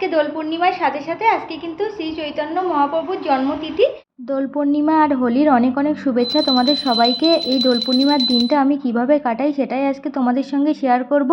আজকে দোল পূর্ণিমার সাথে সাথে আজকে কিন্তু শ্রী চৈতন্য মহাপ্রভুর জন্মতিথি। দোল পূর্ণিমা আর হোলির অনেক অনেক শুভেচ্ছা তোমাদের সবাইকে। এই দোল পূর্ণিমার দিনটা আমি কীভাবে কাটাই সেটাই আজকে তোমাদের সঙ্গে শেয়ার করব।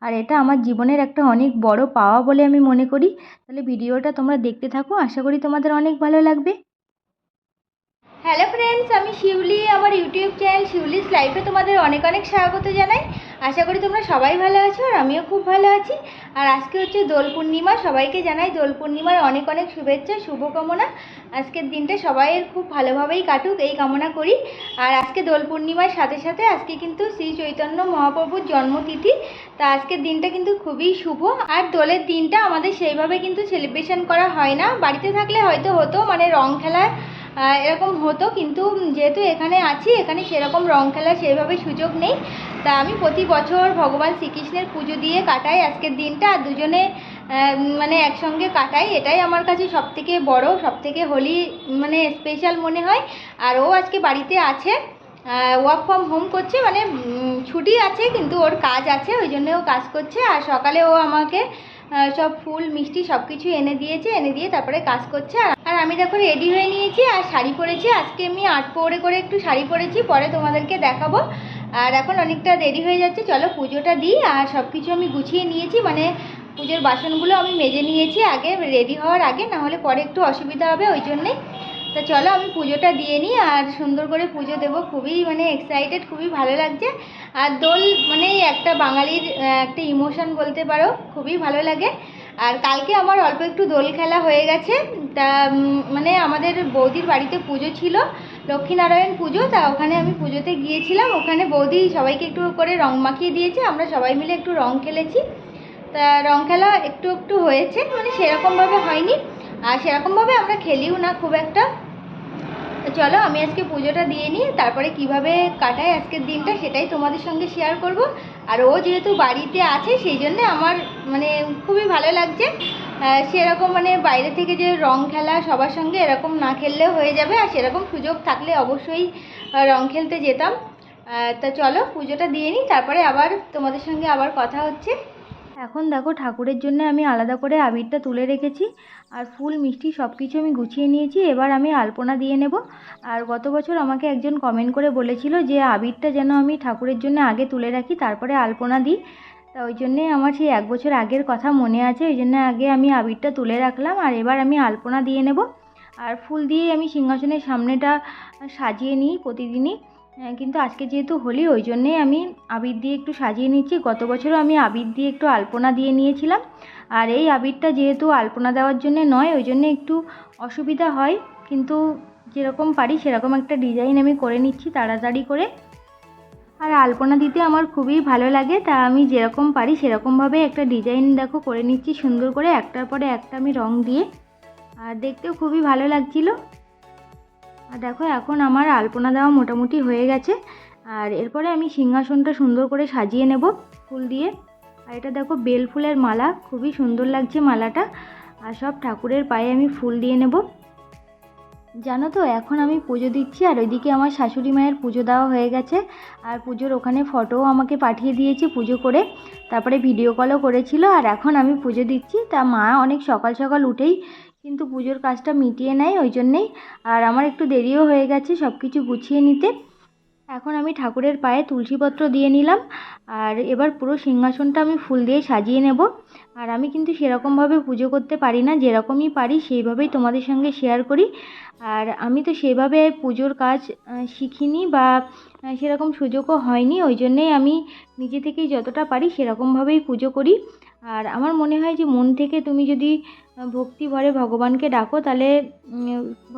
আর এটা আমার জীবনের একটা অনেক বড় পাওয়া বলে আমি মনে করি। তাহলে ভিডিওটা তোমরা দেখতে থাকো। আশা করি তোমাদের অনেক ভালো লাগবে। হ্যালো ফ্রেন্ডস আমি শিউলি আমার ইউটিউব চ্যানেল শিউলিস লাইফে তোমাদের অনেক অনেক স্বাগত জানাই। আশা করি তোমরা সবাই ভালো আছো আর আমিও খুব ভালো আছি। আর আজকে হচ্ছে দোল পূর্ণিমা সবাইকে জানাই দোল পূর্ণিমার অনেক অনেক শুভেচ্ছা শুভকামনা। আজকের দিনটা সবাইয়ের খুব ভালোভাবেই কাটুক এই কামনা করি। আর আজকে দোল পূর্ণিমার সাথে সাথে আজকে কিন্তু শ্রী চৈতন্য মহাপ্রভুর জন্মতিথি। তা আজকের দিনটা কিন্তু খুবই শুভ। আর দোলের দিনটা আমাদের সেইভাবে কিন্তু সেলিব্রেশন করা হয় না। বাড়িতে থাকলে হয়তো হতো মানে রং খেলা আহ, এরকম হতো। কিন্তু যেহেতু এখানে আছি, এখানে সেরকম রং খেলার সেভাবে সুযোগ নেই। তা আমি প্রতি বছর ভগবান শ্রীকৃষ্ণের পুজো দিয়ে কাটাই আজকের দিনটা। আর দুজনে মানে একসঙ্গে কাটাই। এটাই আমার কাছে সবথেকে বড়, সবথেকে হোলি মানে স্পেশাল মনে হয়। আর ও আজকে বাড়িতে আছে ওয়ার্ক ফ্রম হোম করছে মানে ছুটি আছে, কিন্তু ওর কাজ আছে, ওই জন্য ও কাজ করছে। আর সকালে ও আমাকে সব ফুল, মিষ্টি সব কিছু এনে দিয়েছে, এনে দিয়ে তারপরে কাজ করছে। আর আমি দেখো রেডি হয়ে নিয়েছি আর শাড়ি পরেছি। আজকে আমি আট পরে করে একটু শাড়ি পরেছি, পরে তোমাদেরকে দেখাবো। আর এখন অনেকটা দেরি হয়ে যাচ্ছে, চলো পুজোটা দিই। আর সব কিছু আমি গুছিয়ে নিয়েছি মানে পুজোর বাসনগুলো আমি মেজে নিয়েছি আগে রেডি হওয়ার আগে, না হলে পরে একটু অসুবিধা হবে ওই জন্যেই। তা চলো আমি পুজোটা দিয়ে নিই, আর সুন্দর করে পুজো দেবো। খুবই মানে এক্সাইটেড খুবই ভালো লাগছে। আর দোল মানে একটা বাঙালির একটা ইমোশন বলতে পারো, খুবই ভালো লাগে। আর কালকে আমার অল্প একটু দোল খেলা হয়ে গেছে, তা মানে আমাদের বৌদির বাড়িতে পুজো ছিল, লক্ষ্মীনারায়ণ পুজো, তা ওখানে আমি পুজোতে গিয়েছিলাম, ওখানে বৌদি সবাইকে একটু করে রং মাখিয়ে দিয়েছে, আমরা সবাই মিলে একটু রং খেলেছি, তা রং খেলা একটু একটু হয়েছে মানে সেরকমভাবে হয়নি, আর সেরকমভাবে আমরা খেলিও না খুব একটা চলো, আমি আজকে পুজোটা দিয়ে নিই, তারপরে কীভাবে কাটায় আজকের দিনটা সেটাই তোমাদের সঙ্গে শেয়ার করব। আর ও যেহেতু বাড়িতে আছে, সেই জন্যে আমার মানে খুবই ভালো লাগছে। সেরকম মানে বাইরে থেকে যে রং খেলা সবার সঙ্গে এরকম না খেললেও হয়ে যাবে, আর সেরকম সুযোগ থাকলে অবশ্যই রং খেলতে যেতাম। তা চলো, পুজোটা দিয়ে নিই, তারপরে আবার তোমাদের সঙ্গে আবার কথা হচ্ছে। এখন দেখো ঠাকুরের জন্য আমি আলাদা করে আবিরটা তুলে রেখেছি। আর ফুল, মিষ্টি সব কিছু আমি গুছিয়ে নিয়েছি। এবার আমি আলপনা দিয়ে নেব। আর গত বছর আমাকে একজন কমেন্ট করে বলেছিল যে, আবিরটা যেন আমি ঠাকুরের জন্য আগে তুলে রাখি, তারপরে আলপনা দিই। তা ওই জন্যে আমার সেই এক বছর আগের কথা মনে আছে, ওই জন্য আগে আমি আবিরটা তুলে রাখলাম। আর এবার আমি আলপনা দিয়ে নেব। আর ফুল দিয়ে আমি সিংহাসনের সামনেটা সাজিয়ে নিই প্রতিদিনই। কিন্তু আজকে যেহেতু হোলি, ওই জন্যেই আমি আবির দিয়ে একটু সাজিয়ে নিচ্ছি। গত বছরও আমি আবির দিয়ে একটু আলপনা দিয়ে নিয়েছিলাম। আর এই আবিরটা যেহেতু আলপনা দেওয়ার জন্য নয়, ওই জন্যে একটু অসুবিধা হয়। কিন্তু যেরকম পারি, সেরকম একটা ডিজাইন আমি করে নিচ্ছি তাড়াতাড়ি করে। আর আলপনা দিতে আমার খুবই ভালো লাগে, তা আমি যেরকম পারি, সেরকমভাবে একটা ডিজাইন দেখো করে নিচ্ছি সুন্দর করে, একটার পরে একটা আমি রং দিয়ে। আর দেখতেও খুবই ভালো লাগছিল। আর দেখো, এখন আমার আলপনা দেওয়া মোটামুটি হয়ে গেছে। আর এরপরে আমি সিংহাসনটা সুন্দর করে সাজিয়ে নেব ফুল দিয়ে। আর এটা দেখো, বেল ফুলের মালা। খুবই সুন্দর লাগছে মালাটা। আর সব ঠাকুরের পায়ে আমি ফুল দিয়ে নেব। জানো তো, এখন আমি পুজো দিচ্ছি আর ওইদিকে আমার শাশুড়ি মায়ের পুজো দেওয়া হয়ে গেছে। আর পুজোর ওখানে ফটোও আমাকে পাঠিয়ে দিয়েছে পুজো করে। তারপরে ভিডিও কলও করেছিল। আর এখন আমি পুজো দিচ্ছি। তা মা অনেক সকাল সকাল উঠেই কিন্তু পুজোর কাজটা মিটিয়ে নেয় ওই জন্যেই। আর আমার একটু দেরিও হয়ে গেছে সব কিছু গুছিয়ে নিতে। এখন আমি ঠাকুরের পায়ে তুলসীপত্র দিয়ে নিলাম। আর এবার পুরো সিংহাসনটা আমি ফুল দিয়ে সাজিয়ে নেব। আর আমি কিন্তু সেরকমভাবে পুজো করতে পারি না, যেরকমই পারি সেইভাবেই তোমাদের সঙ্গে শেয়ার করি। আর আমি তো সেভাবে পুজোর কাজ শিখিনি বা সেরকম সুযোগও হয়নি, ওই জন্যেই আমি নিজে থেকেই যতটা পারি সেরকমভাবেই পুজো করি। আর আমার মনে হয় যে মন থেকে তুমি যদি ভক্তি ভরে ভগবানকে ডাকো, তাহলে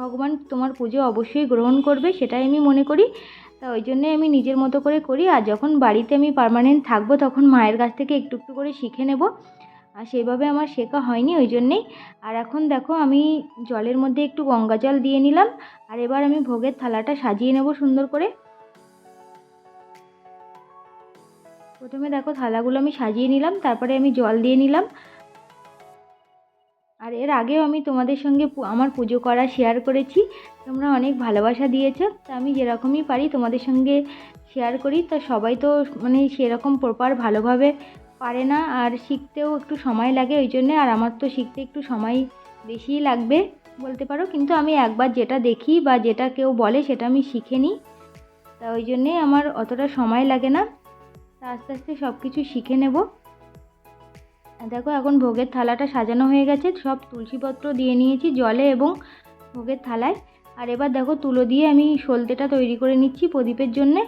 ভগবান তোমার পুজো অবশ্যই গ্রহণ করবে, সেটাই আমি মনে করি। তা ওই জন্যে আমি নিজের মতো করে করি, আর যখন বাড়িতে আমি পার্মানেন্ট থাকব, তখন মায়ের কাছ থেকে একটু একটু করে শিখে নেব। আর সেভাবে আমার শেখা হয়নি ওই জন্যেই। আর এখন দেখো আমি জলের মধ্যে একটু গঙ্গা জল দিয়ে নিলাম। আর এবার আমি ভোগের থালাটা সাজিয়ে নেব সুন্দর করে। প্রথমে দেখো থালাগুলো আমি সাজিয়ে নিলাম, তারপরে আমি জল দিয়ে নিলাম। আর এর আগেও আমি তোমাদের সঙ্গে আমার পুজো করা শেয়ার করেছি। তোমরা অনেক ভালোবাসা দিয়েছ। তা আমি যেরকমই পারি তোমাদের সঙ্গে শেয়ার করি। তা সবাই তো মানে সেরকম প্রপার ভালোভাবে পারে না আর শিখতেও একটু সময় লাগে ওই জন্যে, আর আমার তো শিখতে একটু সময় বেশিই লাগবে বলতে পারো। কিন্তু আমি একবার যেটা দেখি বা যেটা কেউ বলে সেটা আমি শিখে নিই। তা ওই জন্যে আমার অতটা সময় লাগে না। তা আস্তে আস্তে সব কিছু শিখে নেব। দেখো এখন ভোগের থালাটা সাজানো হয়ে গেছে। সব তুলসীপত্র দিয়ে নিয়েছি জলে এবং ভোগের থালায়। আর এবার দেখো তুলো দিয়ে আমি সলতেটা তৈরি করে নিচ্ছি প্রদীপের জন্যে।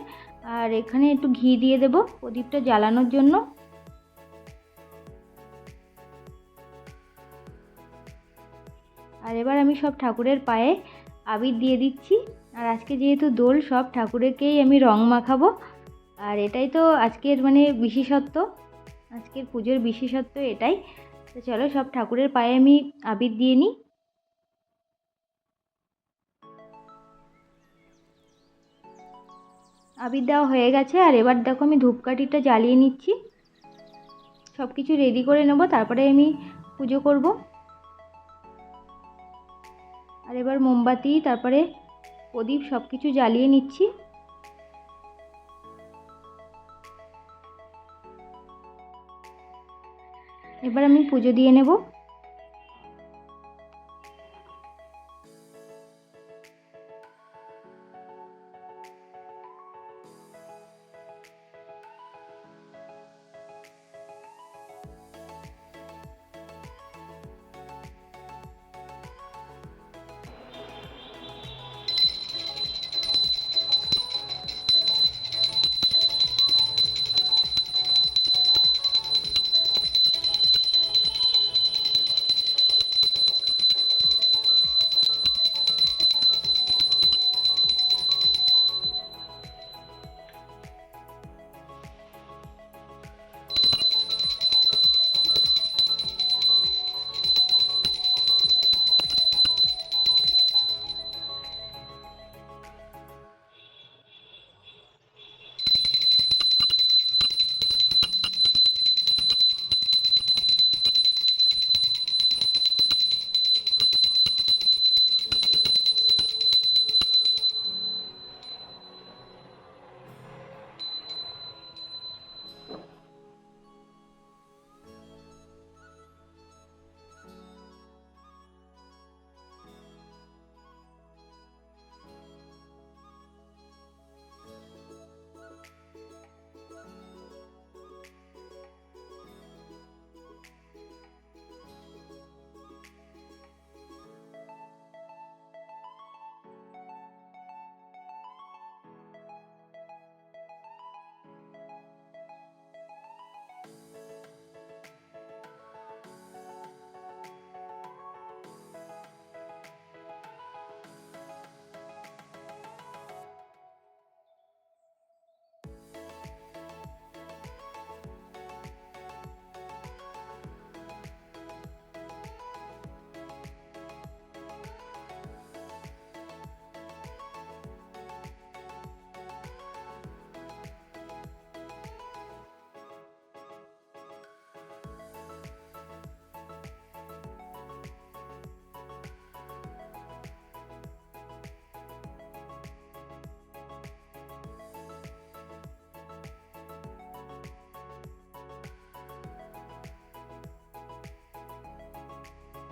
আর এখানে একটু ঘি দিয়ে দেবো প্রদীপটা জ্বালানোর জন্য। আর এবার আমি সব ঠাকুরের পায়ে আবির দিয়ে দিচ্ছি। আর আজকে যেহেতু দোল, সব ঠাকুরেকেই আমি রং মাখাবো। আর এটাই তো আজকের মানে বিশেষত্ব। আজকের পুজোর বিশেষত্ব এটাই। তো চলো সব ঠাকুরের পায়ে আমি আবির দিয়ে নিই। আবির দেওয়া হয়ে গেছে। আর এবার দেখো আমি ধূপকাঠিটা জ্বালিয়ে নিচ্ছি। সব কিছু রেডি করে নেব, তারপরে আমি পুজো করব। আর এবার মোমবাতি তারপরে প্রদীপ সব কিছু জ্বালিয়ে নিচ্ছি। এবার আমি পুজো দিয়ে নেব।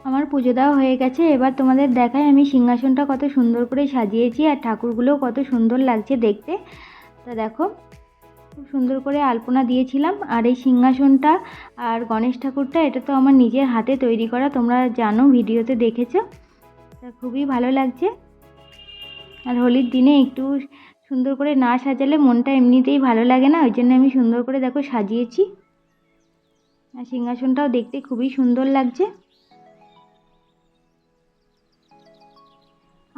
আমার পুজো দেওয়া হয়ে গেছে, এবার তোমাদের দেখায় আমি সিংহাসনটা কত সুন্দর করে সাজিয়েছি আর ঠাকুরগুলোও কত সুন্দর লাগছে দেখতে। তা দেখো, খুব সুন্দর করে আলপনা দিয়েছিলাম আর এই সিংহাসনটা আর গণেশ ঠাকুরটা, এটা তো আমার নিজের হাতে তৈরি করা, তোমরা জানো, ভিডিওতে দেখেছ। তা খুবই ভালো লাগছে। আর হোলির দিনে একটু সুন্দর করে না সাজালে মনটা এমনিতেই ভালো লাগে না, ওই জন্য আমি সুন্দর করে দেখো সাজিয়েছি। আর সিংহাসনটাও দেখতে খুবই সুন্দর লাগছে।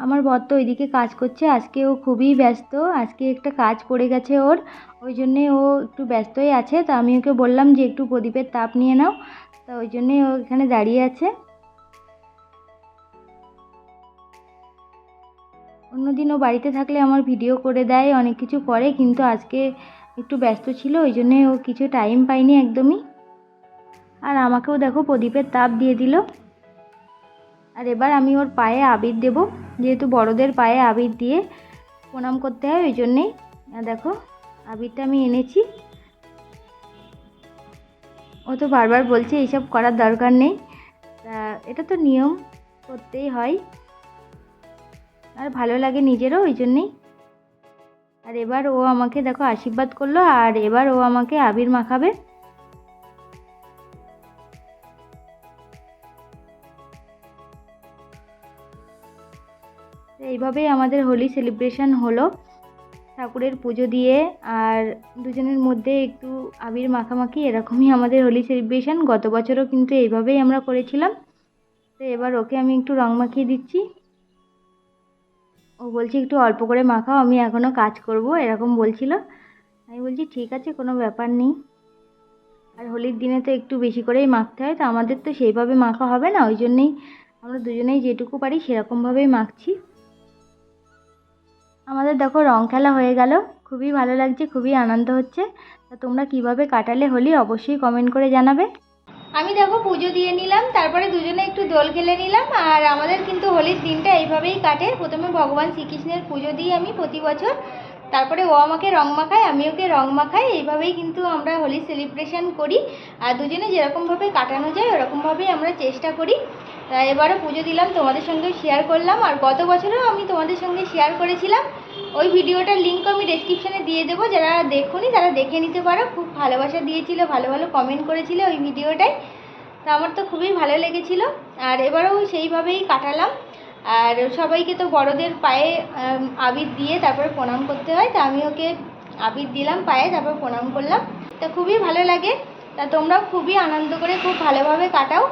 আমার বর তো ওইদিকে কাজ করছে, আজকে ও খুবই ব্যস্ত, আজকে একটা কাজ পড়ে গেছে ওর, ওই জন্যে ও একটু ব্যস্তই আছে, তা আমি ওকে বললাম যে একটু প্রদীপের তাপ নিয়ে নাও, তা ওই জন্যেই ও এখানে দাঁড়িয়ে আছে। অন্যদিন ও বাড়িতে থাকলে আমার ভিডিও করে দেয়, অনেক কিছু করে, কিন্তু আজকে একটু ব্যস্ত ছিল, ওই জন্যে ও কিছু টাইম পায়নি একদমই। আর আমাকেও দেখো প্রদীপের তাপ দিয়ে দিল। আর এবার আমি ওর পায়ে আবির দেব। যেহেতু বড়দের পায়ে আবির দিয়ে প্রণাম করতে হয়, ওই জন্যেই। দেখো, আবিরটা আমি এনেছি। ও তো বারবার বলছে, এইসব করার দরকার নেই। এটা তো নিয়ম, করতেই হয়। আর ভালো লাগে নিজেরও, ওই জন্যেই। আর এবার ও আমাকে, দেখো, আশীর্বাদ করল, আর এবার ও আমাকে আবির মাখাবে। তো এইভাবেই আমাদের হোলি সেলিব্রেশন হলো। ঠাকুরের পুজো দিয়ে আর দুজনের মধ্যে একটু আবির মাখামাখি এরকমই আমাদের হোলি সেলিব্রেশন গত বছরও কিন্তু এইভাবেই আমরা করেছিলাম। তো এবার ওকে আমি একটু রং মাখিয়ে দিচ্ছি। ও বলছে, একটু অল্প করে মাখাও, আমি এখনও কাজ করব, এরকম বলছিল। আমি বলছি, ঠিক আছে, কোনো ব্যাপার নেই। আর হোলির দিনে তো একটু বেশি করেই মাখতে হয়, তো আমাদের তো সেইভাবে মাখা হবে না, ওই জন্যেই আমরা দুজনেই যেটুকু পারি সেরকমভাবেই মাখছি। আমাদের দেখো রং খেলা হয়ে গেল। খুবই ভালো লাগছে, খুবই আনন্দ হচ্ছে। তা তোমরা কীভাবে কাটালে হোলি অবশ্যই কমেন্ট করে জানাবে। আমি দেখো পুজো দিয়ে নিলাম, তারপরে দুজনে একটু দোল খেলে নিলাম, আর আমাদের কিন্তু হোলির দিনটা এইভাবেই কাটে। প্রথমে ভগবান শ্রীকৃষ্ণের পুজো দিই আমি প্রতি বছর। তারপরে ও আমাকে রং মাখায়, আমি ওকে রং মাখাই, এইভাবেই কিন্তু আমরা হোলি সেলিব্রেশন করি। আর দুজনে যেরকমভাবে কাটানো যায়, ওরকমভাবেই আমরা চেষ্টা করি। এবারও পুজো দিলাম, তোমাদের সঙ্গে শেয়ার করলাম। আর গত বছরও আমি তোমাদের সঙ্গে শেয়ার করেছিলাম। ওই ভিডিওটার লিঙ্ক আমি ডেসক্রিপশানে দিয়ে দেবো। যারা দেখোনি, তারা দেখে নিতে পারো। খুব ভালোবাসা দিয়েছিল, ভালো ভালো কমেন্ট করেছিল ওই ভিডিওটায়। তা আমার তো খুবই ভালো লেগেছিল। আর এবারেও সেইভাবেই কাটালাম। আর সবাইকে তো বড়দের পায়ে আবির দিয়ে তারপরে প্রণাম করতে হয়। তা আমি ওকে আবির দিলাম পায়ে, তারপর প্রণাম করলাম। তা খুবই ভালো লাগে। তা তোমরাও খুবই আনন্দ করে খুব ভালোভাবে কাটাও।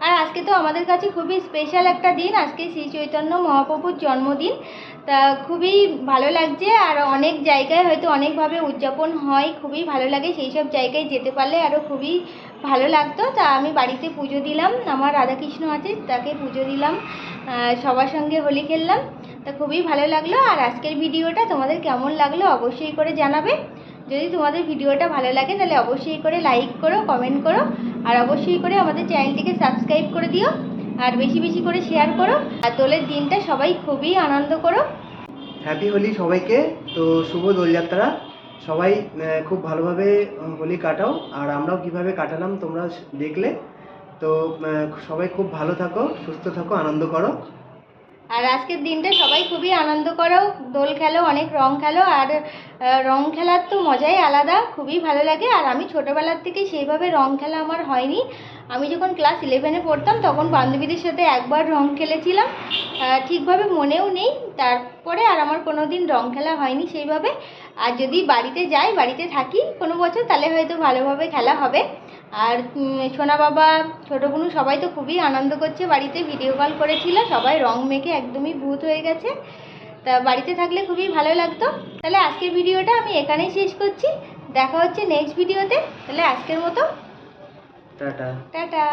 আর আজকে তো আমাদের কাছে খুবই স্পেশাল একটা দিন। আজকে শ্রী চৈতন্য মহাপ্রভুর জন্মদিন। তা খুবই ভালো লাগছে। আর অনেক জায়গায় হয়তো অনেকভাবে উদযাপন হয়। খুবই ভালো লাগে সেই সব জায়গায় যেতে পারলে। আরও খুবই ভালো লাগতো। তা আমি বাড়িতে পুজো দিলাম। আমার রাধাকৃষ্ণ আছে, তাকে পুজো দিলাম। সবার সঙ্গে হোলি খেললাম। তা খুবই ভালো লাগল। আর আজকের ভিডিওটা তোমাদের কেমন লাগল অবশ্যই করে জানাবে। যদি তোমাদের ভিডিওটা ভালো লাগে তাহলে অবশ্যই করে লাইক করো কমেন্ট করো। আর অবশ্যই করে আমাদের চ্যানেলটিকে সাবস্ক্রাইব করে দিও। আর বেশি বেশি করে শেয়ার করো। আর দোলের দিনটা সবাই খুবই আনন্দ করো। হ্যাপি হোলি সবাইকে। তো শুভ দোলযাত্রা। সবাই খুব ভালোভাবে হোলি কাটাও। আর আমরাও কীভাবে কাটালাম তোমরা দেখলে। তো সবাই খুব ভালো থাকো, সুস্থ থাকো, আনন্দ করো। আর আজকের দিনটা সবাই খুবই আনন্দ করো। দোল খেলো, অনেক রং খেলো, আর রং খেলার তো মজাই আলাদা, খুবই ভালো লাগে। আর আমি ছোটোবেলার থেকে সেইভাবে রং খেলা আমার হয়নি। আমি যখন ক্লাস ইলেভেনে পড়তাম, তখন বান্ধবীদের সাথে একবার রং খেলেছিলাম। ঠিকভাবে মনেও নেই। তারপরে আর আমার কোনো দিন রং খেলা হয়নি সেইভাবে। আর যদি বাড়িতে যাই, বাড়িতে থাকি কোনো বছর, তাহলে হয়তো ভালোভাবে খেলা হবে। আর সোনা বাবা, ছোটো বোনু সবাই তো খুবই আনন্দ করছে। বাড়িতে ভিডিও কল করেছিল। সবাই রং মেখে একদমই ভূত হয়ে গেছে। তা বাড়িতে থাকলে খুবই ভালো লাগতো। তাহলে আজকের ভিডিওটা আমি এখানেই শেষ করছি। দেখা হচ্ছে নেক্সট ভিডিওতে তাহলে আজকের মতো। টাটা। টাটা।